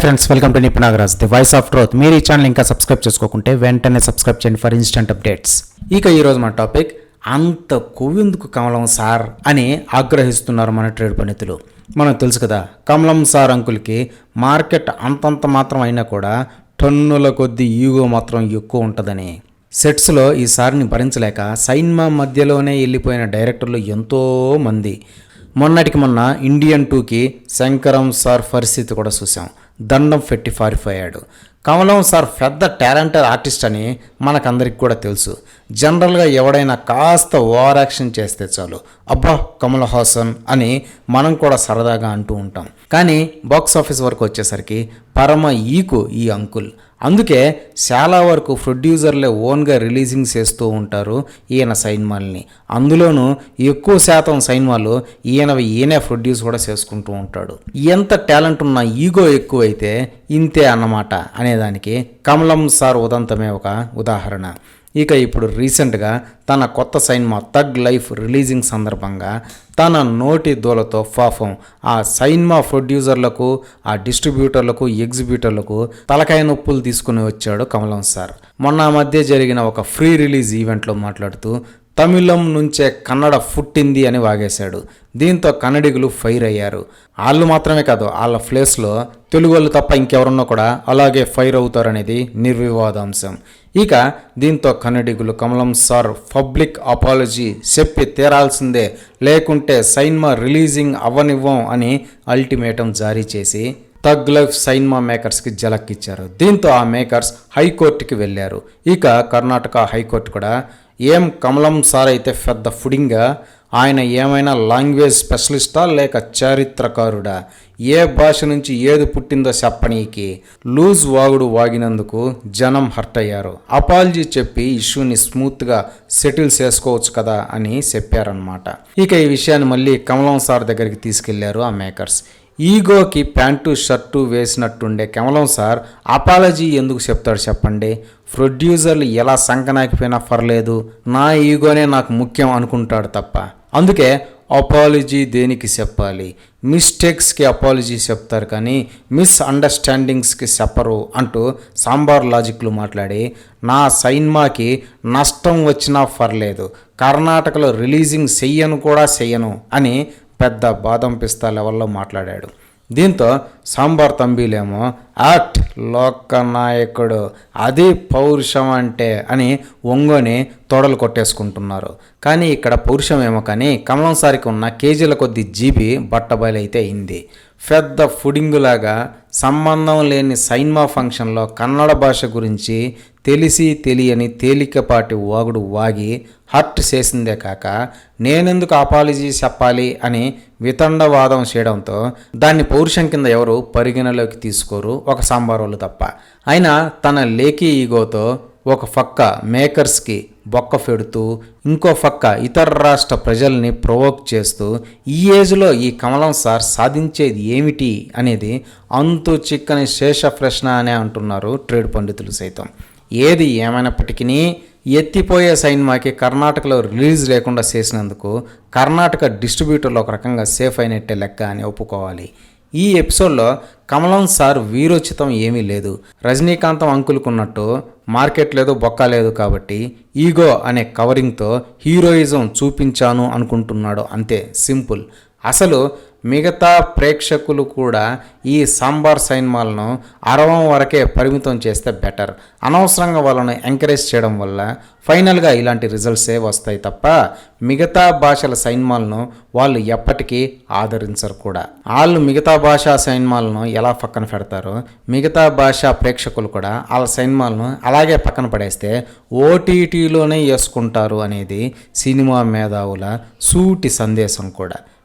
Hi friends welcome to Nipunagaraj the voice of truth మీరు ఈ channel ఇంకా subscribe చేసుకోకుంటే వెంటనే సబ్స్క్రైబ్ చేయండి ఫర్ ఇన్స్టెంట్ అప్డేట్స్ ఇక ఈరోజు మన టాపిక్ అంత కొవ్వెందుకు కమలం సార్ అని ఆగ్రహిస్తున్నారు మన ట్రేడ్ పండితులు. మనకు తెలుసు కదా కమలం సార్ అంకుల్కి మార్కెట్ అంతంత మాత్రం అయినా కూడా టన్నుల కొద్దీ ఈగో మాత్రం ఎక్కువ ఉంటుందని. సెట్స్లో ఈ సార్ని భరించలేక సైన్మా మధ్యలోనే వెళ్ళిపోయిన డైరెక్టర్లు ఎంతో మంది. మొన్నటికి మొన్న ఇండియన్ టూకి శంకరం సార్ పరిస్థితి కూడా చూసాం. దండం పెట్టి పారిపోయాడు. కమలం సార్ పెద్ద టాలెంటెడ్ ఆర్టిస్ట్ అని మనకందరికి కూడా తెలుసు. జనరల్గా ఎవడైనా కాస్త ఓవర్ యాక్షన్ చేస్తే చాలు. అబ్బా కమల్ హాసన్ అని మనం కూడా సరదాగా అంటూ ఉంటాం. కానీ బాక్స్ ఆఫీస్ వరకు వచ్చేసరికి పరమ ఈకు ఈ అంకుల్. అందుకే చాలా వరకు ప్రొడ్యూసర్లే ఓన్గా రిలీజింగ్ చేస్తూ ఉంటారు ఈయన సైన్మాల్ని అందులోనూ ఎక్కువ శాతం సైన్మాలు ఈయన ఈయనే ప్రొడ్యూస్ కూడా చేసుకుంటూ ఉంటాడు. ఎంత టాలెంట్ ఉన్న ఈగో ఎక్కువైతే ఇంతే అన్నమాట అనేదానికి కమలం సార్ ఉదంతమే ఒక ఉదాహరణ. ఇక ఇప్పుడు రీసెంట్గా తన కొత్త సైన్మా తగ్ లైఫ్ రిలీజింగ్ సందర్భంగా తన నోటి దూలతో పాపం ఆ సైన్మా ప్రొడ్యూసర్లకు ఆ డిస్ట్రిబ్యూటర్లకు ఎగ్జిబ్యూటర్లకు తలకాయ నొప్పులు తీసుకుని వచ్చాడు కమలం సార్. మొన్న మధ్య జరిగిన ఒక ఫ్రీ రిలీజ్ ఈవెంట్లో మాట్లాడుతూ తమిళం నుంచే కన్నడ పుట్టింది అని వాగేశాడు. దీంతో కన్నడిగులు ఫైర్ అయ్యారు. వాళ్ళు మాత్రమే కాదు వాళ్ళ ప్లేస్లో తెలుగు వాళ్ళు తప్ప ఇంకెవరన్నా కూడా అలాగే ఫైర్ అవుతారనేది నిర్వివాదాంశం. ఇక దీంతో కన్నడిగులు కమలం సార్ పబ్లిక్ అపాలజీ చెప్పి తీరాల్సిందే. లేకుంటే సైన్మా రిలీజింగ్ అవ్వనివ్వం అని అల్టిమేటం జారీ చేసి తగ్ లైఫ్ సైన్మా మేకర్స్కి జలక్కిచ్చారు. దీంతో ఆ మేకర్స్ హైకోర్టుకి వెళ్ళారు. ఇక కర్ణాటక హైకోర్టు కూడా ఏం కమలం సార్ అయితే పెద్ద ఫుడింగా ఆయన ఏమైనా లాంగ్వేజ్ స్పెషలిస్టా లేక చారిత్రకారుడా? ఏ భాష నుంచి ఏది పుట్టిందో చెప్పనీకి లూజ్ వాగుడు వాగినందుకు జనం హర్ట్ అయ్యారు అపాలజీ చెప్పి ఇష్యూని స్మూత్గా సెటిల్ చేసుకోవచ్చు కదా అని చెప్పారనమాట ఇక ఈ విషయాన్ని మళ్ళీ కమలం సార్ దగ్గరికి తీసుకెళ్ళారు ఆ మేకర్స్. ఈగోకి ప్యాంటు షర్టు వేసినట్టుండే కమలం సార్ అపాలజీ ఎందుకు చెప్తాడు చెప్పండి? ప్రొడ్యూసర్లు ఎలా సంకనాకిపోయినా పర్లేదు నా ఈగోనే నాకు ముఖ్యం అనుకుంటాడు తప్ప. అందుకే అపాలజీ దేనికి చెప్పాలి? మిస్టేక్స్కి అపాలజీ చెప్తారు కానీ మిస్ అండర్స్టాండింగ్స్కి చెప్పరు అంటూ సాంబార్ లాజిక్లు మాట్లాడి నా సైన్మాకి నష్టం వచ్చినా పర్లేదు కర్ణాటకలో రిలీజింగ్ చెయ్యను కూడా చెయ్యను అని పెద్ద బాదం పిస్తా లెవెల్లో మాట్లాడాడు. దీంతో సాంబార్ తంబీలేమో యాక్ట్ లోక నాయకుడు అది పౌరుషం అంటే అని ఒంగోని తొడలు కొట్టేసుకుంటున్నారు. కానీ ఇక్కడ పౌరుషం ఏమో కానీ కమలం సారికి ఉన్న కేజీల కొద్ది జీబీ బట్టబయలైతే అయింది. పెద్ద ఫుడింగులాగా సంబంధం లేని సైన్మా ఫంక్షన్లో కన్నడ భాష గురించి తెలిసి తెలియని తేలికపాటి వాగుడు వాగి హర్ట్ చేసిందే కాక నేనెందుకు అపాలజీ చెప్పాలి అని వితండవాదం చేయడంతో దాన్ని పౌరుషం కింద ఎవరు పరిగణలోకి తీసుకోరు ఒక సాంబార్ తప్ప. అయినా తన లేఖీ ఈగోతో ఒక పక్క మేకర్స్కి బొక్క పెడుతూ ఇంకో పక్క ఇతర రాష్ట్ర ప్రజల్ని ప్రొవోక్ చేస్తూ ఈ ఏజ్లో ఈ కమలం సార్ సాధించేది ఏమిటి అనేది అంతు చిక్కని శేష ప్రశ్న అనే అంటున్నారు ట్రేడ్ పండితులు సైతం. ఏది ఏమైనప్పటికీ ఎత్తిపోయే సైన్మాకి కర్ణాటకలో రిలీజ్ లేకుండా చేసినందుకు కర్ణాటక డిస్ట్రిబ్యూటర్లు ఒక రకంగా సేఫ్ అయినట్టే లెక్క అని ఒప్పుకోవాలి. ఈ ఎపిసోడ్లో కమలం సార్ వీరోచితం ఏమీ లేదు. రజనీకాంతం అంకులుకున్నట్టు మార్కెట్ లేదు బొక్క లేదు కాబట్టి ఈగో అనే కవరింగ్తో హీరోయిజం చూపించాను అనుకుంటున్నాడు. అంతే సింపుల్. అసలు మిగతా ప్రేక్షకులు కూడా ఈ సాంబార్ సైన్మాలను అరవం వరకే పరిమితం చేస్తే బెటర్. అనవసరంగా వాళ్ళను ఎంకరేజ్ చేయడం వల్ల ఫైనల్గా ఇలాంటి రిజల్ట్సే వస్తాయి తప్ప మిగతా భాషల సైన్మాలను వాళ్ళు ఎప్పటికీ ఆదరించరు కూడా. వాళ్ళు మిగతా భాషా సైన్మాలను ఎలా పక్కన పెడతారో మిగతా భాషా ప్రేక్షకులు కూడా వాళ్ళ సైన్మాలను అలాగే పక్కన పడేస్తే ఓటీటీలోనే వేసుకుంటారు అనేది సినిమా మేధావుల సూటి సందేశం కూడా.